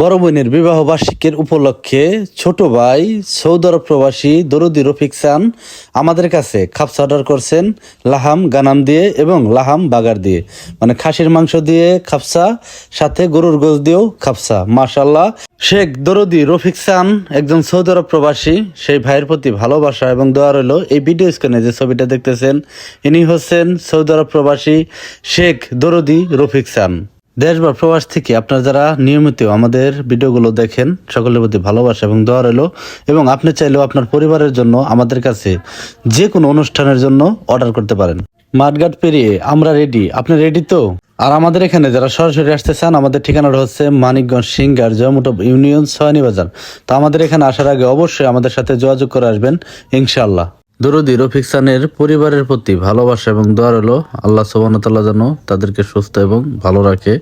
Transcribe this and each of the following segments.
বড় বোনের বিবাহ বার্ষিকীর উপলক্ষে ছোট ভাই সৌদি আরব প্রবাসী দরুদি রফিক চান আমাদের কাছে খাপসা অর্ডার করছেন লাহাম গানাম দিয়ে এবং লাহাম বাগার দিয়ে। মানে খাসির মাংস দিয়ে খাপসা সাথে গরুর গোস দিয়েও খাপসা মাশাল্লাহ শেখ দরদি রফিক চান একজন সৌদি আরব প্রবাসী, সেই ভাইয়ের প্রতি ভালোবাসা এবং দোয়া রইল। এই ভিডিও স্ক্রিনে যে ছবিটা দেখতেছেন, ইনি হচ্ছেন সৌদি আরব প্রবাসী শেখ দরদি রফিক চান দেশ বা প্রবাস থেকে আপনারা যারা নিয়মিত আমাদের ভিডিওগুলো দেখেন, সকলের প্রতি ভালোবাসা এবং দোয়া রইল। এবং আপনি চাইলেও আপনার পরিবারের জন্য, আমাদের কাছে যে কোনো অনুষ্ঠানের জন্য অর্ডার করতে পারেন। মাঠঘাট পেরিয়ে আমরা রেডি আপনি রেডি তো? আর আমাদের এখানে যারা সরাসরি আসতে চান, আমাদের ঠিকানাটা হচ্ছে মানিকগঞ্জ সিঙ্গার জয়মুটব ইউনিয়ন, সয়নি বাজার। তো আমাদের এখানে আসার আগে অবশ্যই আমাদের সাথে যোগাযোগ করে আসবেন, ইনশাআল্লাহ। দরদি রফিক সানের পরিবারের প্রতি ভালোবাসা এবং দোয়া রইল আল্লাহ সুবাহতাল্লাহ যেন তাদেরকে সুস্থ এবং ভালো রাখে।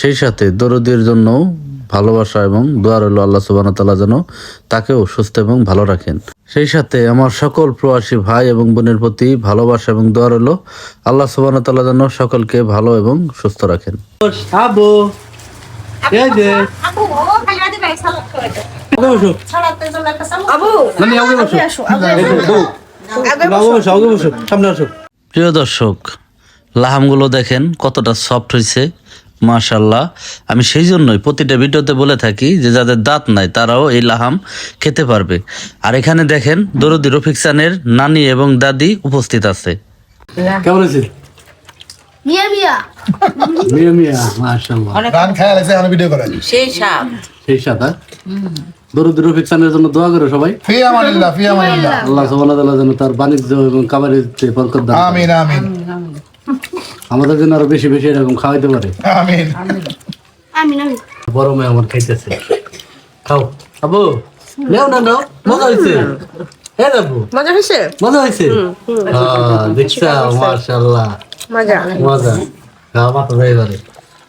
সেই সাথে দরদির জন্য ভালোবাসা এবং দোয়া রইল আল্লাহ সুবাহতাল্লাহ যেন তাকেও সুস্থ এবং ভালো রাখেন। সেই সাথে আমার সকল প্রবাসী ভাই এবং বোনের প্রতি ভালোবাসা এবং দোয়া রইল আল্লাহ সুবাহতাল্লাহ যেন সকলকে ভালো এবং সুস্থ রাখেন। আবু। প্রিয় দর্শক লাহামগুলো দেখেন কতটা সফট হয়েছে মাশাল্লাহ আমি সেই জন্যই প্রতিটা ভিডিওতে বলে থাকি যে যাদের দাঁত নাই তারাও এই লাহাম খেতে পারবে। আর এখানে দেখেন দরদি রফিক সানের নানি এবং দাদি উপস্থিত আছে। কেমন মিয়া মিয়া। মিয়া মিয়া মাশাআল্লাহ। গান খায় আছে ভিডিও করে। সেই সাপ সেই সাপ হ্যাঁ? দরদি রফিক জন্য দোয়া করো সবাই। ফি আমানিল্লাহ ফি আমানিল্লাহ আল্লাহ সুবহানাহু ওয়া তাআলা যেন তার বাণিজ্য এবং কামারিতে বরকত দান আমিন আমিন। আমাদের জন্য আরও বেশি বেশি এরকম খাওয়াইতে পারে। আমিন। Amin amin. বড় মেয়ে আমার খাইতেছে। খাও। আবু নেও না নাও। মজা হয়েছে হ্যাঁ আবু। মজা হয়েছে মজা হয়েছে হ্যাঁ দেখছা মাশাআল্লাহ। মজা। মজা। খাও মাথা যাই পারে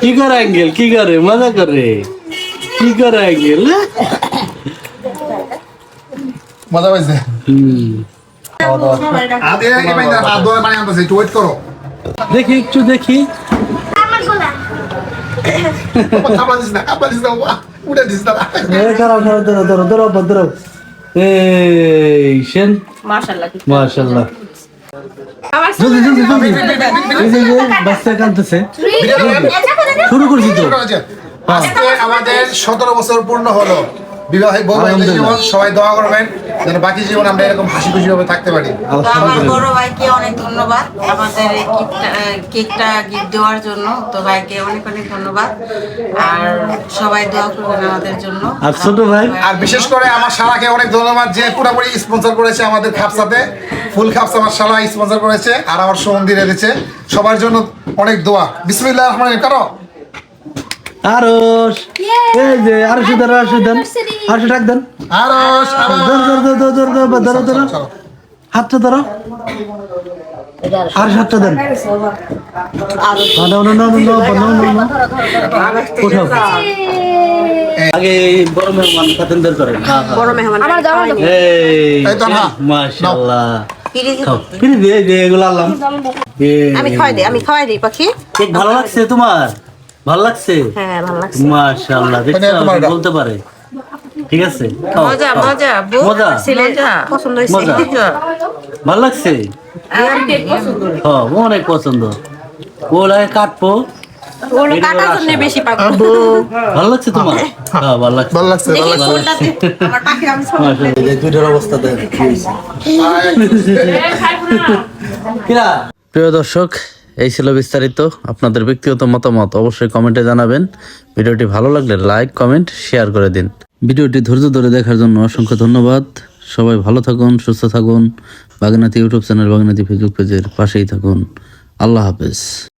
কি করে আঙ্গেল কি করে? মজা করে। কি করে আঙ্গেল মজা পাইছে? দেখি একটু দেখি। মার্শাল্লাহ জলদি জলদি জলদি এই যে, যে, বাচ্চা কাঁদতেছে শুরু করছি তো আজকে আমাদের সতেরো বছর পূর্ণ হলো বিবাহিত বৈবাহিক জীবন সবাই দোয়া করবেন যেন বাকি জীবন আমরা এরকম হাসি খুশি ভাবে থাকতে পারি। আমার বড় ভাইকে অনেক ধন্যবাদ আমাদের কেকটা গিফট দেওয়ার জন্য। তো ভাইকে অনেক অনেক ধন্যবাদ। আর সবাই দোয়া করবেন আমাদের জন্য। আর ছোট ভাই? আর বিশেষ করে আমার শালাকে অনেক ধন্যবাদ যে পুরোপুরি স্পন্সর করেছে আমাদের খাপসাতে। ফুল খাপসা আমার শালা স্পন্সর করেছে আর আমার সুমন্দির দিচ্ছে সবার জন্য অনেক দোয়া। বিসমিল্লাহ রহমান করো আমি আমি খাওয়াই দিই পাখি। ভালো লাগছে তোমার? ভালো লাগছে? হ্যাঁ ভালো লাগছে। মাশাআল্লাহ দেখছ? এটা বলতে পারে। ঠিক আছে মজা মজা মজা? পছন্দ হয়েছে। ভালো লাগছে? হ্যাঁ অনেক পছন্দ। ওলাই কাটবো। ওগুলো কাটার জন্য বেশি পাবো ভালো লাগছে তোমার? হ্যাঁ। ভালো লাগছে। ভালো লাগছে ভালো লাগছে। আমার পাখি আমি দুইটার অবস্থা দেখ কি হয়েছে। প্রিয় দর্শক এই ছিল বিস্তারিত আপনাদের ব্যক্তিগত মতামত। অবশ্যই কমেন্টে জানাবেন। ভিডিওটি ভালো লাগলে লাইক কমেন্ট শেয়ার করে দিন। ভিডিওটি ধৈর্য ধরে দেখার জন্য অসংখ্য ধন্যবাদ। সবাই ভালো থাকুন, সুস্থ থাকুন। বাগনাতি ইউটিউব চ্যানেল বাগনাতি ফেসবুক পেজের পাশেই থাকুন। আল্লাহ হাফেজ।